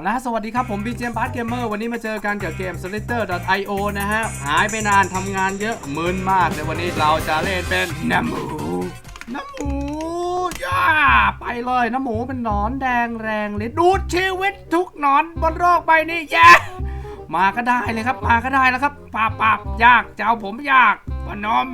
เอาละสวัสดีครับ ผม BGM Bart Gamer วันนี้มาเจอกันกับเกม Slitter.io นะฮะ หายไปนานทำงานเยอะมึนมากแต่วันนี้เราจะเล่นเป็นน้ำหมูน้ำหมูย่าไปเลยน้ำหมูเป็นหนอนแดงแรงเลยดูดชีวิตทุกหนอนบนโลกใบนี้แย่มาก็ได้เลยครับ มาก็ได้แล้วครับปาบปาบยากจะเอาผมยากพนม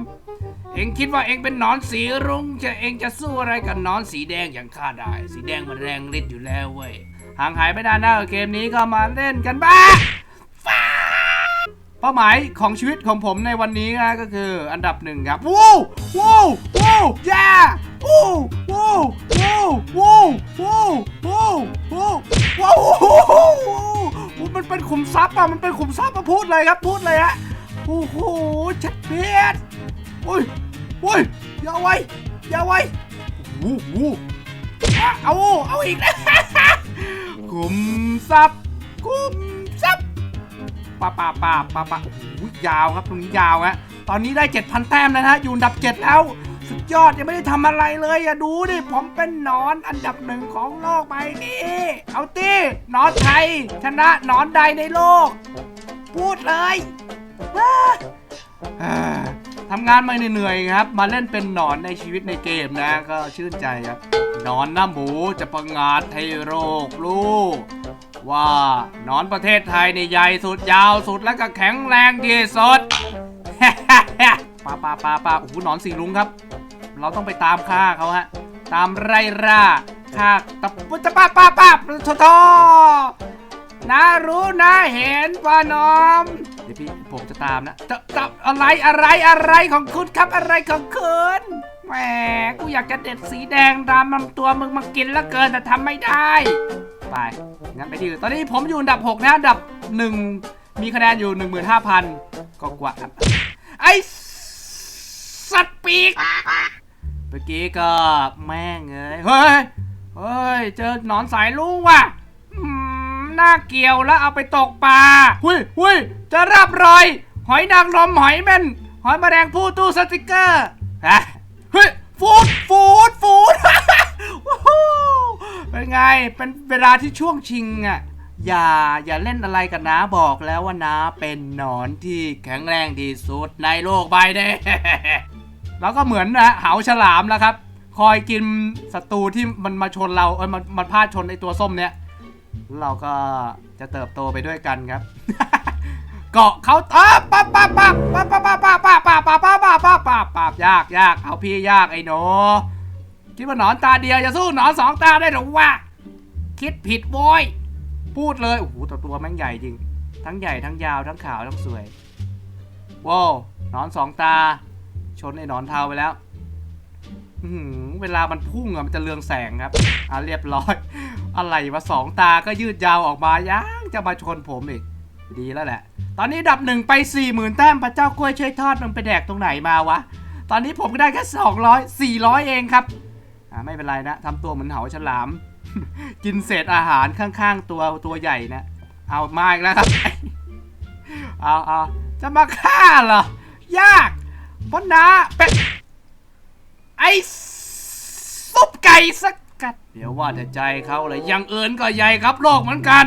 เองคิดว่าเองเป็นนอนสีรุ้งจะเองจะสู้อะไรกับนอนสีแดงอย่างข้าได้ สีแดงมันแรงฤทธิ์อยู่แล้วเว้ย ห่างหายไปนานนะเกมนี้ก็มาเล่นกันบ้างเป้าหมายของชีวิตของผมในวันนี้นะก็คืออันดับหนึ่งครับวู้วู้วู้ยาวู้วู้วู้วู้วู้วู้วู้ว้าวมันเป็นขุมทรัพย์อะมันเป็นขุมทรัพย์มาพูดเลยครับพูดเลยฮะโอ้โหชัดเพชโอุ้ยอุ้ยอย่าไว้อย่าไว้โอ้โหเอาเอาอีกแล้ว ลุ่มซับกลุ่มซับป่าป่าป่าป่าป่าโอ้โหยาวครับตรงนี้ยาวฮะตอนนี้ได้ 7,000 แต้มแล้วนะอยู่อันดับ 7 แล้ว สุดยอดยังไม่ได้ทำอะไรเลยอะดูดิผมเป็นนอนอันดับหนึ่งของโลกไปนี่เอาตีหนอนไทยชนะนอนใดในโลก พูดเลยทำงานมาเหนื่อยๆครับ มาเล่นเป็นหนอนในชีวิตในเกมนะ ก็ชื่นใจครับ นอนหน้าหมูจะประงาดให้โรครู้ ว่านอนประเทศไทยในยใหญ่สุดยาวสุดและก็แข็งแรงที่สุดปาปาปาปาโอ้โหนอนสีลุงครับ เราต้องไปตามฆ่าเขาฮะ ตามไล่ล่าฆ่าตะปุตะป้าป้าป้าโทโทนะรู้นะเห็นปานอม เดี๋ยวพี่ผมจะตามนะจะจะอะไรอะไรอะไรของคุณครับอะไรของคุณ แหมกูอยากจะเด็ดสีแดงตามลำตัวมึงมากินแล้วเกินแต่ทำไม่ได้ ไปงั้นไปที่อตอนนี้ผมอยู่อันดับ 6 นะอันดับ 1 มีคะแนนอยู่ 15,000 ก็กว่าครับไอสัตว์ปีกเมื่อกี้ก็แม่งเอ้ยเฮ้ยเฮ้ย เจอหนอนสายลุงว่ะอืมน่าเกี่ยวแล้วเอาไปตกปลาหุยหุยจะรับรอย หอยนางรมหอยแม่นหอยแมลงผู้ตู้สติกเกอร์ฮะ ฟูดฟูดฟูดว้าวเป็นไง เป็นเวลาที่ช่วงชิงอะ อย่าอย่าเล่นอะไรกับน้าบอกแล้วว่าน้าเป็นหนอนที่แข็งแรงที่สุดในโลกใบนี้แล้วก็เหมือนนะเหาฉลามแล้วครับ คอยกินศัตรูที่มันมาชนเราเอ้ยมันมันพลาดชนไอตัวส้มเนี้ยเราก็จะเติบโตไปด้วยกันครับ เกาะเขาเออปั๊บปั๊บปั๊บปั๊บปั๊บปั๊บปั๊บปั๊บปั๊บปั๊บปั๊บปั๊บปั๊บปั๊บปั๊บยากยากเอาพี่ยากไอ้หนูคิดว่าหนอนตาเดียวจะสู้หนอนสองตาได้หรือวะคิดผิดโว้ยพูดเลยโอ้โหตัวตัวแม่งใหญ่จริง ทั้งใหญ่ทั้งยาวทั้งขาวทั้งสวยว้าวหนอนสองตา ชนไอ้หนอนเทาไปแล้วอืเวลามันพุ่งอะมันจะเรืองแสงครับอะเรียบร้อย อะไรวะสองตาก็ยืดยาวออกมายังจะมาชนผมอีก ดีแล้วแหละ ตอนนี้ดับหนึ่งไป4ี่หมื่นแต้มพระเจ้ากล้วยช่วยทอดมันไปแดกตรงไหนมาวะ ตอนนี้ผมก็ได้แค่สองร้อยสี่ร้อยเองครับอ่าไม่เป็นไรนะทำตัวเหมือนเหาฉลาม กินเศษอาหารข้างๆ ตัวตัวใหญ่นะ เอามาอีกแล้วครับ เอาเอาจะมาฆ่าเหรอ ยากเพราะนาเป็นไอซุปไก่สักกัด เดี๋ยวว่าแต่ใจเขาเลยอยังเอินก็ใหญ่ครับโลกเหมือนกัน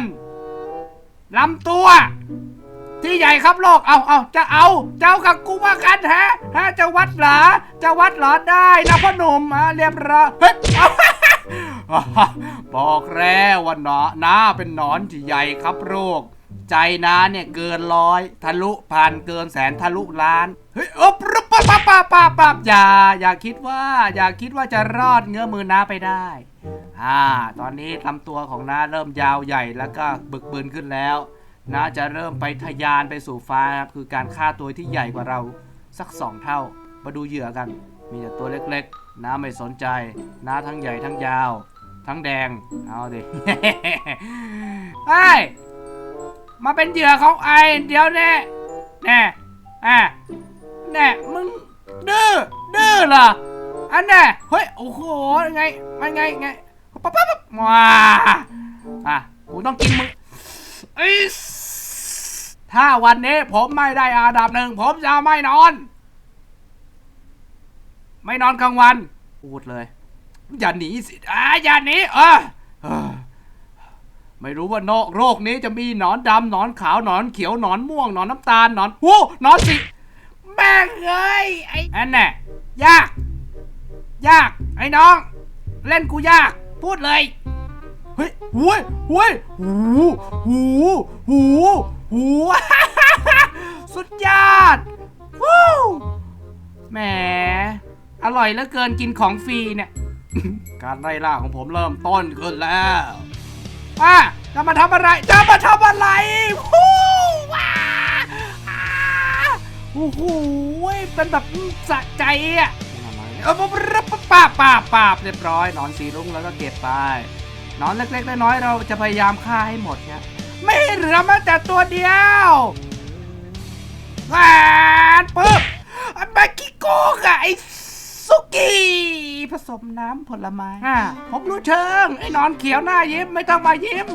ลำตัว ที่ใหญ่ครับโลก เอาเอาจะเอา เจะเอากับกูว่ากันฮะฮะจะวัดเหรอ จะวัดเหรอได้นะพ่อหนุ่มอะเรียบร้อยเฮ้ยเอาบอกแล้วว่าหนอน้าเป็นหนอนที่ใหญ่ครับโรคใจน้าเนี่ยเกินร้อยทะลุพันเกินแสนทะลุล้านเฮ้ยอบรับปั๊บปั๊บปั๊บปั๊บปั๊บอย่าอย่าคิดว่าอย่าคิดว่าจะรอดเงื้อมือน้าไปได้อ่าตอนนี้ลำตัวของน้าเริ่มยาวใหญ่แล้วก็บึกบืนขึ้นแล้ว น้าจะเริ่มไปทะยานไปสู่ฟ้าครับคือการฆ่าตัวที่ใหญ่กว่าเราสักสองเท่า มาดูเหยื่อกัน มีแต่ตัวเล็กๆน้าไม่สนใจน้าทั้งใหญ่ทั้งยาว ทั้งแดง เอาดิเฮ้ยมาเป็นเหยื่อของไอเดี๋ยวแน่แน่อะแน่มึงดื้อดื้อเหรออันแน่เฮ้ยโอ้โหไงมันไงไงปั๊บปั๊บปั๊บว้าอะกูต้องกินมึงเอ้ ถ้าวันนี้ผมไม่ได้อาดับหนึ่งผมจะไม่นอน ไม่นอนกลางวันพูดเลย อย่าหนีสิอ่าอย่าหนีเออไม่รู้ว่าโนโรคนี้จะมีหนอนดำหนอนขาวหนอนเขียวหนอนม่วงหนอนน้ำตาลหนอนหูหนอนสีแม่งเอ้ยไอ้อันน่ะยาก ยาก ไอ้น้อง เล่นกูยาก พูดเลย เฮ้ยหูยหูยหูหูหู หูสุดยอดวู้แหม อร่อยเหลือเกินกินของฟรีเนี่ย การไล่ล่าของผมเริ่มต้นขึ้นแล้วอะจะมาทำอะไร จะมาทำอะไรวู้ว้าาโอ้โหเป็นแบบสะใจอะเอาปาบปาบปาบปาบเรียบร้อยนอนสีรุ้งแล้วก็เก็บไปนอนเล็กๆน้อยๆเราจะพยายามฆ่าให้หมดเนี่ย ไม่ให้เหลือแม้แต่ตัวเดียวแหวนปึ๊บแบกิโกะกับไอ้สุกี้ผสมน้ำผลไม้อะผมรู้เชิง ไอ้หนอนเขียวหน้ายิ้มไม่ต้องมายิ้ม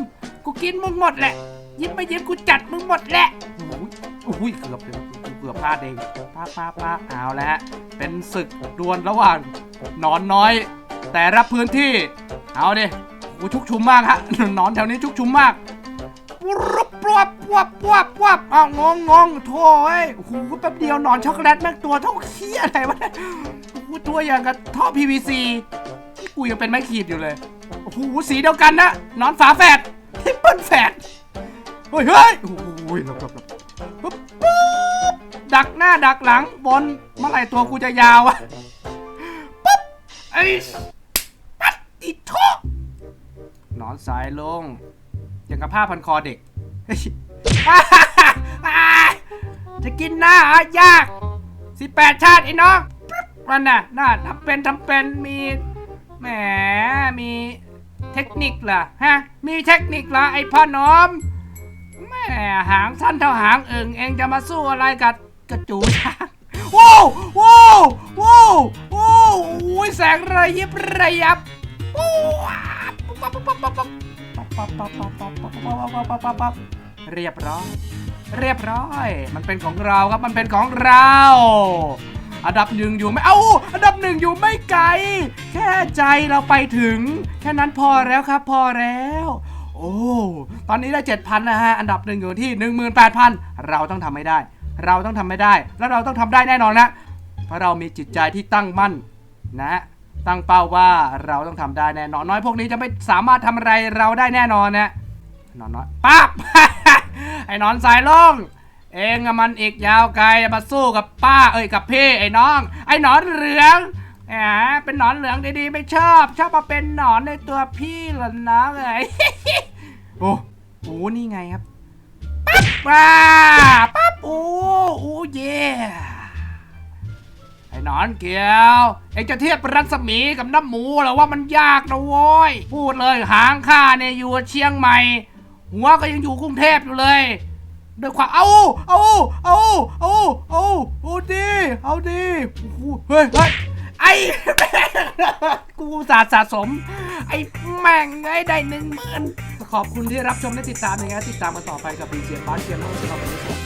กูกินมึงหมดแหละ ยิ้มไม่ยิ้มกูจัดมึงหมดแหละโอ้ยโอ้ยเกือบเกือบเกือบพลาดเองพลาดพลาดพลาดเอาแล้วฮะเป็นศึกดวลระหว่างหนอนน้อย แต่รับพื้นที่ เอาดิกูชุกชุมมากฮะหนอนแถวนี้ชุกชุมมาก ปุ๊บปวบปวบปวบปวบอ้าวงงงงโถ่เอ้ยโอ้โหแป๊บเดียวหนอนช็อกโกแลตแม่งตัวเท่าเขี้ยอะไรวะเนี่ยโอ้โหตัวอย่างกับท่อ PVC นี่กูยังเป็นไม้ขีดอยู่เลยโอ้โหสีเดียวกันนะนอนฝาแฝดทิปเปิลแฝดเฮ้ยเฮ้ยโอ้โหลบหลบหลบปุ๊บปุ๊บดักหน้าดักหลังบนเมื่อไหร่ตัวกูจะยาวอะปุ๊บไอ้ปัดอีโทหนอนสายลง อย่างกับผ้าพันคอเด็ก จะกินหน้าอะยากสิบแปดชาติไอ้น้องมันน่ะน่าทำเป็นทำเป็นมีแหมมีเทคนิคเหรอฮะมีเทคนิคเหรอไอ้พ่อหนอมแหม่หางสั้นเท่าหางเอิงเองจะมาสู้อะไรกับกระจูช้างว้าวว้าวว้าวว้าวโอ้ยแสงระยิบระยับว้าว ปั๊บปั๊บปั๊บปั๊บปั๊บปั๊บปั๊บปั๊บปั๊บปั๊บปั๊บปั๊บปั๊บปั๊บปั๊บเรียบร้อย เรียบร้อย มันเป็นของเราครับ มันเป็นของเรา อันดับหนึ่งอยู่ไม่ เอ้า อันดับหนึ่งอยู่ไม่ไกล แค่ใจเราไปถึง แค่นั้นพอแล้วครับ พอแล้ว โอ้ ตอนนี้ได้ 7,000 นะฮะ อันดับหนึ่งอยู่ที่ 18,000 เราต้องทำไม่ได้ เราต้องทำไม่ได้ แล้วเราต้องทำได้แน่นอนนะ เพราะเรามีจิตใจที่ตั้งมั่นนะ ตั้งเป้าว่าเราต้องทำได้แน่นอนน้อยพวกนี้จะไม่สามารถทำอะไรเราได้แน่นอนนะนอนน้อยปั๊บไอ้หนอนสายล่องเองมันอีกยาวไกลมาสู้กับป้าเอ้ยกับพี่ไอ้น้อง ไอ้หนอนเหลืองแหมเป็นหนอนเหลืองดีๆไม่ชอบ ชอบมาเป็นหนอนในตัวพี่เหรอนะไงโอ้โหนี่ไงครับปั๊บว้า อ้หนเกียวเองจะเทียบรัศมีกับน้ำหมูเหรอว่ามันยากนะโว้ยพูดเลยหางข้าเนี่ยอยู่เชียงใหม่ หัวก็ยังอยู่กรุงเทพอยู่เลยด้วยความเอาเอาเอาเอาเอาเอาดีเอาดีเฮ้ยเฮ้ยไอ้แมงกูสาห์สะสม ไอ้แม่งไอ้ได้หนึ่งหมื่นขอบคุณที่รับชมและติดตามนะครับติดตามมาต่อไปกับบีเจียบ้านเจียมแล้วก็สำหรับวันนี้